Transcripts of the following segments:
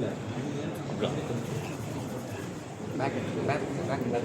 bác bác bác bác bác bác bác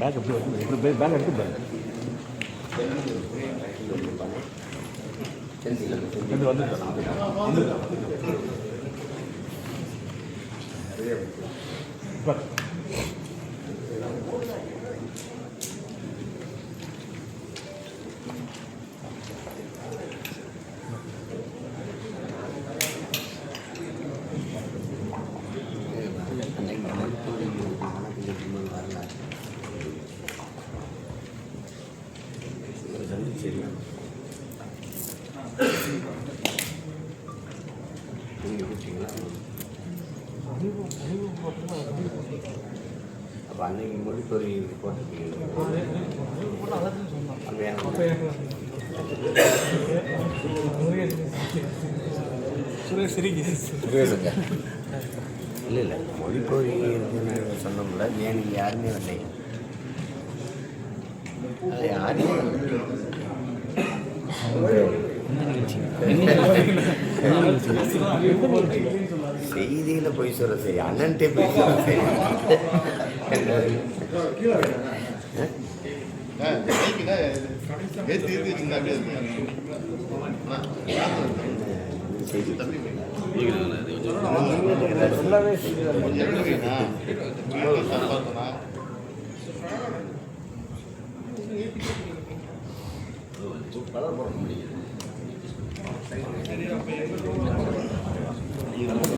bác bác bác bác Thank you. அப்போ அன்னைக்கு மொழி ஒரு போட்டிருக்கீங்க இல்லை இல்லை மொழி பொறி இருக்குன்னு சொன்னோம்ல ஏன் யாருமே வரலைங்க அது செய்தியில போய் சொல்ல சரி அண்ணன்ட்டே போய் சொல்ல சரி சொல்லவே செய்தி para por